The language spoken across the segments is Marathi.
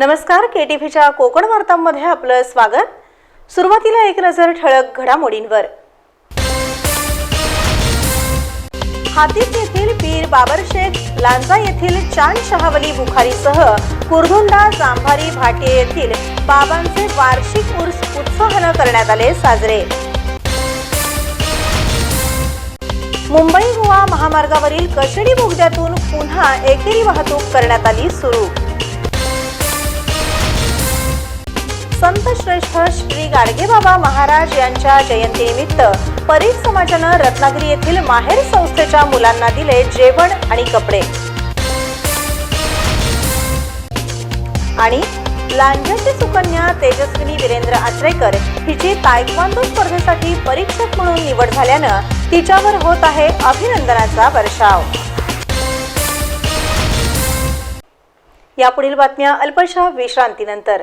नमस्कार के टी व्हीच्या कोकण वार्तांमध्ये आपलं स्वागत. सुरुवातीला एक नजर ठळक घडामोडींवर. हातीस येथील पीर बाबर शेख लांजा येथील चांद शहावली बुखारीसह कुरधुंडा जांभारी भाटे येथील बाबांचे वार्षिक उर्स उत्साहानं करण्यात आले साजरे. मुंबई गोवा महामार्गावरील कशेडी बोगद्यातून पुन्हा एकेरी वाहतूक करण्यात आली सुरू. संत श्रेष्ठ श्री गाडगेबाबा महाराज यांच्या जयंतीनिमित्त परीख समाजानं रत्नागिरी येथील माहेर संस्थेच्या मुलांना दिले जेवण आणि कपडे. आणि लांजाची सुकन्या तेजस्विनी वीरेंद्र आचरेकर हिची तायक्वांदो स्पर्धेसाठी परीक्षक म्हणून निवड झाल्यानं तिच्यावर होत आहे अभिनंदनाचा वर्षाव. यापुढील बातम्या अल्पशा विश्रांतीनंतर.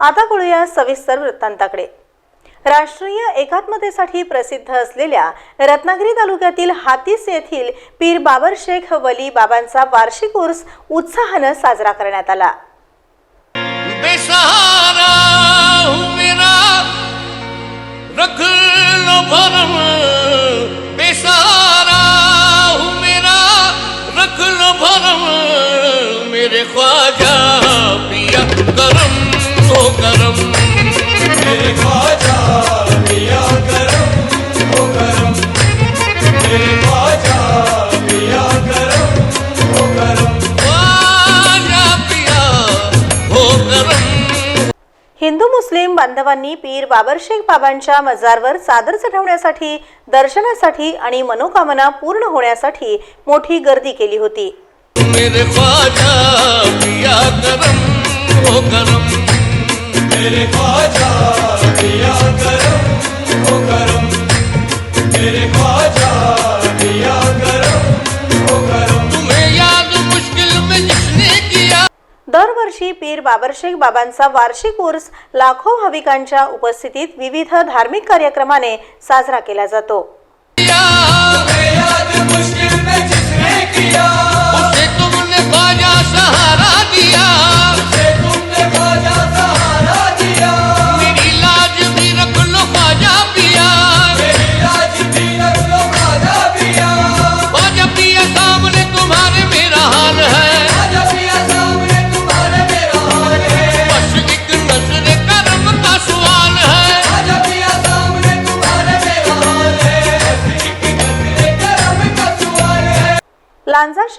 आता वळूया सविस्तर वृत्तांताकडे. राष्ट्रीय एकात्मतेसाठी प्रसिद्ध असलेल्या रत्नागिरी तालुक्यातील हातीस येथील पीर बाबर शेख वली बाबांचा वार्षिक उर्स उत्साहानं साजरा करण्यात आला. बेसहारा रख मुस्लिम बांधवांनी पीर बाबरशेख बाबांच्या मजारवर चादर चढवण्यासाठी दर्शनासाठी आणि मनोकामना पूर्ण होण्यासाठी मोठी गर्दी केली होती. मेरे ख्वाजा पिया करम हो करम। मेरे ख्वाजा पिया करम हो करम। मेरे ख्वाजा दरवर्षी पीर बाबरशेख बाबांचा वार्षिक उर्स लाखो भाविकांच्या उपस्थितीत विविध धार्मिक कार्यक्रमाने साजरा केला जातो. किया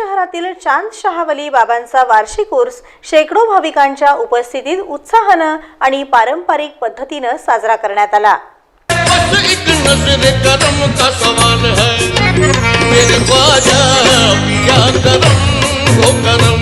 शहरातील चांद शहावली बाबांचा वार्षिक उर्स शेकडो भाविकांच्या उपस्थितीत उत्साहानं आणि पारंपरिक पद्धतीनं साजरा करण्यात आला. करम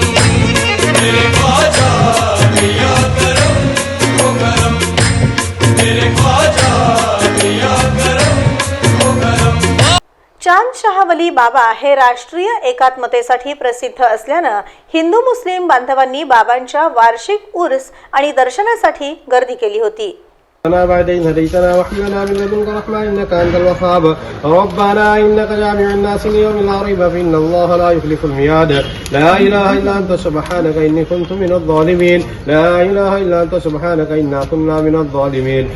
चांद शहावली बाबा हे राष्ट्रीय एकात्मतेसाठी प्रसिद्ध असल्यानं हिंदू मुस्लिम बांधवांनी बाबांच्या वार्षिक उर्स आणि दर्शनासाठी गर्दी केली होती ربنا بعد إذ هديتنا وهب لنا من لدنك رحمة إنك أنت الوهاب ربنا إنك جامع الناس ليوم لا ريب فيه إن الله لا يخلف الميعاد لا إله إلا أنت سبحانك إني كنت من الظالمين لا إله إلا أنت سبحانك إنا كنا من الظالمين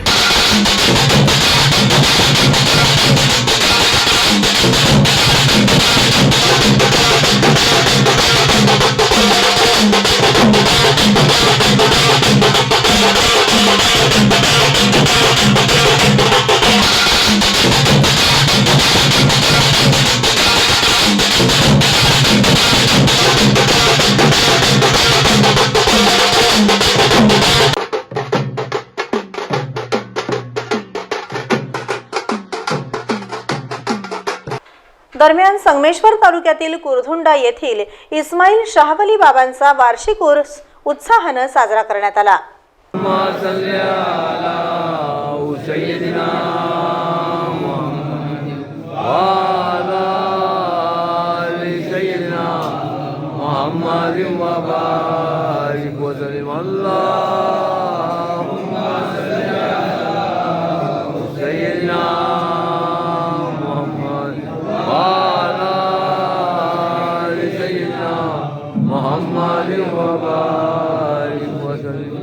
दरम्यान संगमेश्वर तालुक्यातील कुरधुंडा येथील इस्माईल शाहवली बाबांचा वार्षिक उर्स उत्साहानं साजरा करण्यात आला محمد وبارك وسلم اللهم سيدنا محمد وبارك وسلم.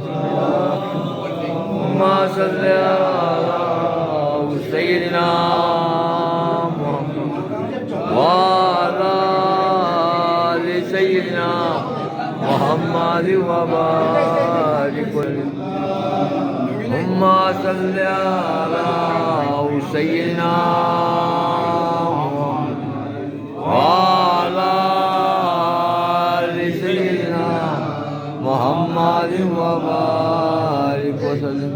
اللهم صل على سيدنا محمد وعلى آل سيدنا محمد وبارك وسلم. اللهم صل على سيدنا محمد وبارك وسلم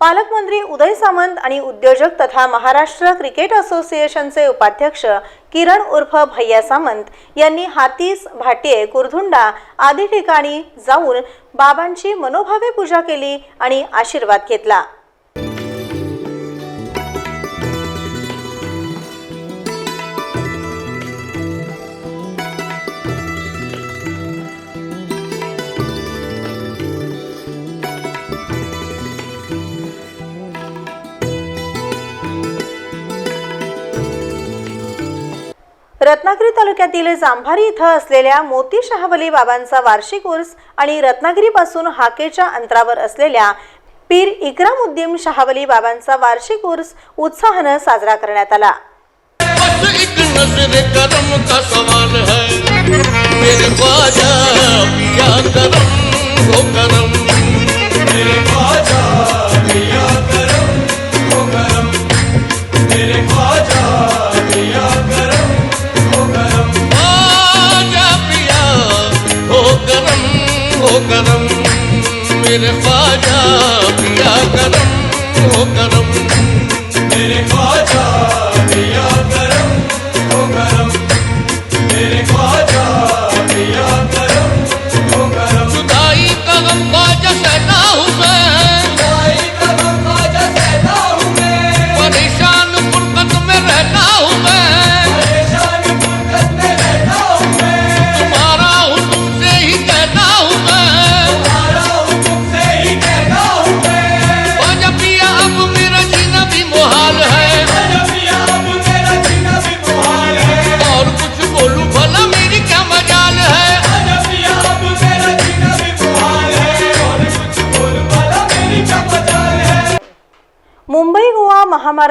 पालकमंत्री उदय सामंत आणि उद्योजक तथा महाराष्ट्र क्रिकेट असोसिएशनचे उपाध्यक्ष किरण उर्फ भैया सामंत यांनी हातीस भाटिये कुरधुंडा आदी ठिकाणी जाऊन बाबांची मनोभावे पूजा केली आणि आशीर्वाद घेतला रत्नागिरी तालुक्यातील जांभारी इथं असलेल्या मोती शहावली बाबांचा वार्षिक उर्स आणि रत्नागिरीपासून हाकेच्या अंतरावर असलेल्या पीर इक्रामुद्दीन शहावली बाबांचा वार्षिक उर्स उत्साहानं साजरा करण्यात आला. बस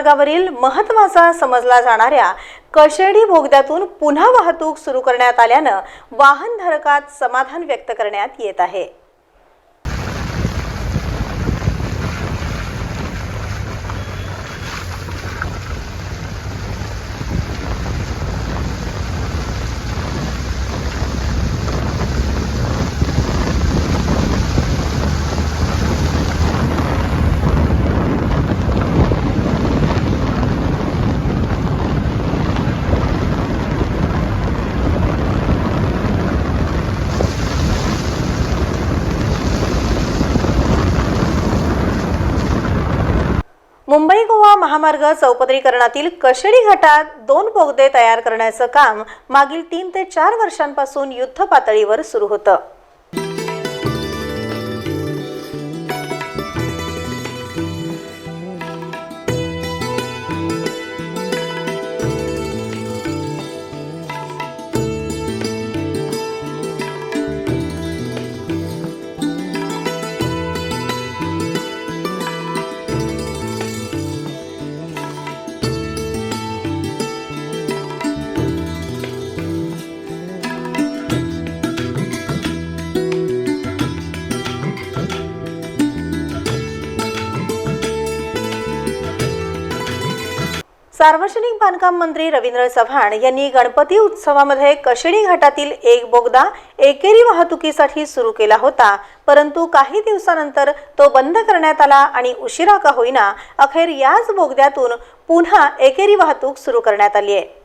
महामार्गावरील महत्त्वाचा समजला जाणाऱ्या कशेडी बोगद्यातून पुन्हा वाहतूक सुरू करण्यात आल्यानं वाहनधारकात समाधान व्यक्त करण्यात येत आहे. मुंबई गोवा महामार्ग चौपदरीकरणातील कशेडी घाटात दोन बोगदे तयार करण्याचं काम मागील तीन ते चार वर्षांपासून युद्ध पातळीवर सुरू होतं. सार्वजनिक बांधकाम मंत्री रवींद्र चव्हाण यांनी गणपती उत्सवामध्ये कशेडी घाटातील एक बोगदा एकेरी वाहतुकीसाठी सुरू केला होता. परंतु काही दिवसानंतर तो बंद करण्यात आला आणि उशिरा का होईना अखेर याच बोगद्यातून पुन्हा एकेरी वाहतूक सुरू करण्यात आली आहे.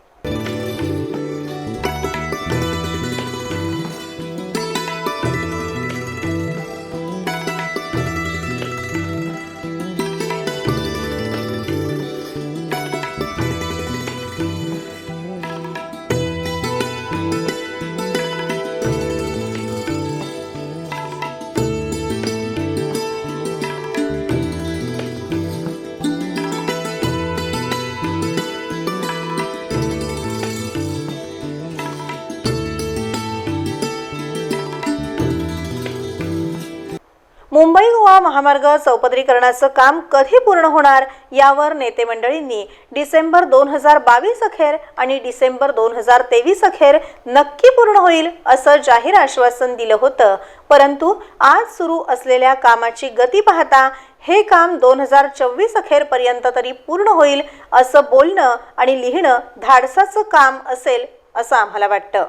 महामार्ग चौपदरीकरणाचं काम कधी पूर्ण होणार यावर नेते मंडळींनी डिसेंबर दोन हजार बावीस अखेर आणि डिसेंबर दोन हजार तेवीस अखेर नक्की पूर्ण होईल असं जाहीर आश्वासन दिलं होतं. परंतु आज सुरू असलेल्या कामाची गती पाहता हे काम दोन हजार चोवीस अखेरपर्यंत तरी पूर्ण होईल असं बोलणं आणि लिहिणं धाडसाचं काम असेल असं आम्हाला वाटतं.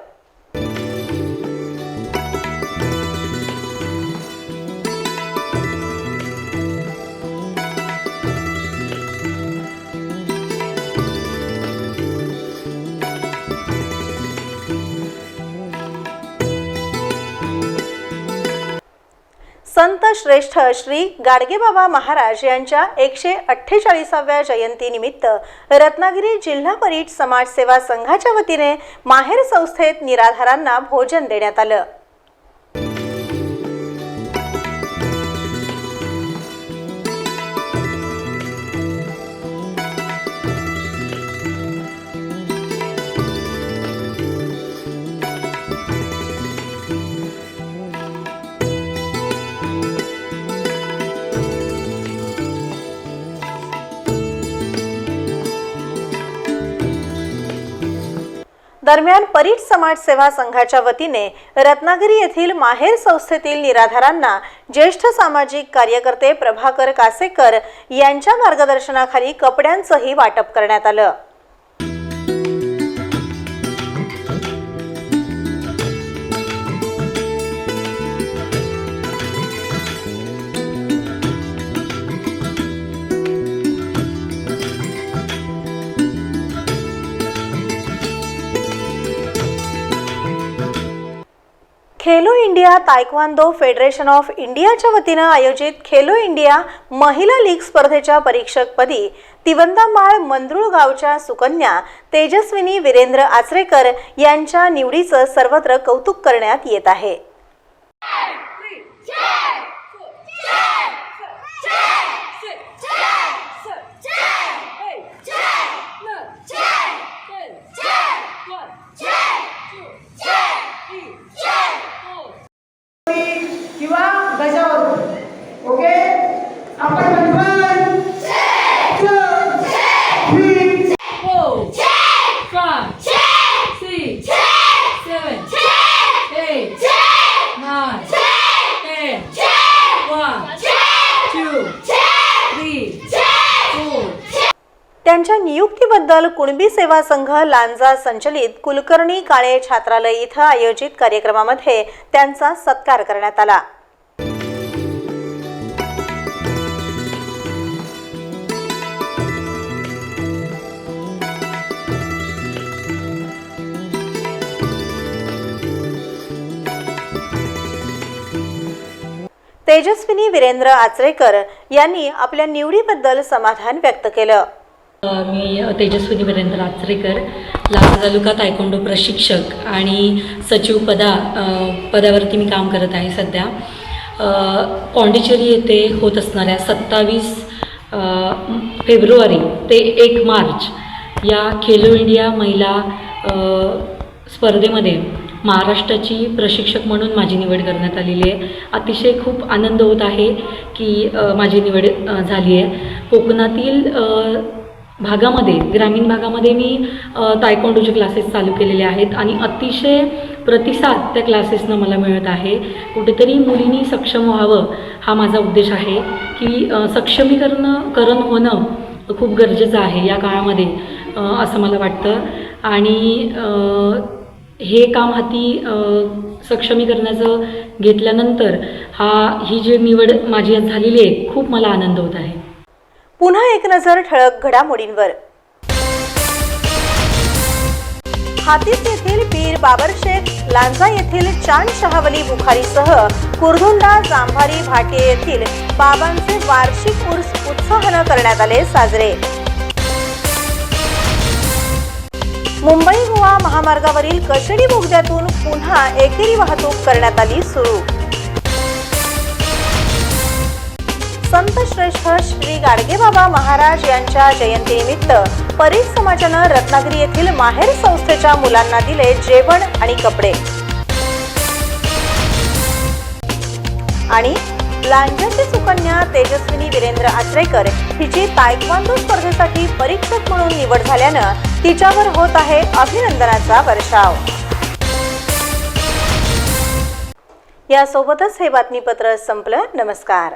संत श्रेष्ठ श्री गाडगेबाबा महाराज यांच्या एकशे अठ्ठेचाळीसाव्या जयंतीनिमित्त रत्नागिरी जिल्हा परिट समाजसेवा संघाच्या वतीने माहेर संस्थेत निराधारांना भोजन देण्यात आलं. दरम्यान परीट समाज सेवा संघाच्या वतीने रत्नागिरी येथील माहेर संस्थेतील निराधारांना ज्येष्ठ सामाजिक कार्यकर्ते प्रभाकर कासेकर यांच्या मार्गदर्शनाखाली कपड्यांचंही वाटप करण्यात आलं. इंडिया तायक्वांदो फेडरेशन ऑफ इंडियाच्या वतीनं आयोजित खेलो इंडिया महिला लीग स्पर्धेच्या परीक्षकपदी तिवंदामाळ मंद्रुळ गावच्या सुकन्या तेजस्विनी वीरेंद्र आचरेकर यांच्या निवडीचं सर्वत्र कौतुक करण्यात येत आहे. किंवा गजावर ओके आपण म्हणतो नियुक्तीबद्दल कुणबी सेवा संघ लांजा संचलित कुलकर्णी काळे छात्रालय इथं आयोजित कार्यक्रमामध्ये त्यांचा सत्कार करण्यात आला. तेजस्विनी वीरेंद्र आचरेकर यांनी आपल्या निवडीबद्दल समाधान व्यक्त केलं. मी तेजस्विनी वीरेंद्र आचरेकर लातूर तालुका तायकोंडो प्रशिक्षक आणि सचिव पदा पदावरती मी काम करत आहे सध्या. पॉंडिचेरी येथे होत असणाऱ्या सत्तावीस फेब्रुवारी ते एक मार्च या खेलो इंडिया महिला स्पर्धेमध्ये महाराष्ट्राची प्रशिक्षक म्हणून माझी निवड करण्यात आलेली आहे. अतिशय खूप आनंद होत आहे की माझी निवड झाली आहे. कोकणातील भागामध्ये ग्रामीण भागामध्ये मी तायकोंडोचे क्लासेस चालू केलेले आहेत आणि अतिशय प्रतिसाद त्या क्लासेसनं मला मिळत आहे. कुठेतरी मुलींनी सक्षम व्हावं हा माझा उद्देश आहे की सक्षमीकरण करण होणं खूप गरजेचं आहे या काळामध्ये असं मला वाटतं. आणि हे काम हाती सक्षमीकरणाचं घेतल्यानंतर हा ही जी निवड माझी झालेली आहे खूप मला आनंद होत आहे. पुन्हा एक नजर ठळक घडामोडींवर. हातीस येथील पीर बाबर शेख लांजा येथील चांद शहावली बुखारीसह कुर्धुंडा जांभारी भाटे येथील बाबांचे वार्षिक उर्स उत्साहानं करण्यात आले साजरे. मुंबई गोवा महामार्गावरील कशडी बोगद्यातून पुन्हा एकेरी वाहतूक करण्यात आली सुरू. संत श्रेष्ठ श्री गाडगेबाबा महाराज यांच्या जयंतीनिमित्त परीख समाजानं रत्नागिरी येथील माहेर संस्थेच्या मुलांना दिले जेवण आणि कपडे. आणि लांजाची सुकन्या तेजस्विनी वीरेंद्र आचरेकर हिची तायक्वांदो स्पर्धेसाठी परीक्षक म्हणून निवड झाल्यानं तिच्यावर होत आहे अभिनंदनाचा वर्षाव. यासोबतच हे बातमीपत्र संपलं. नमस्कार.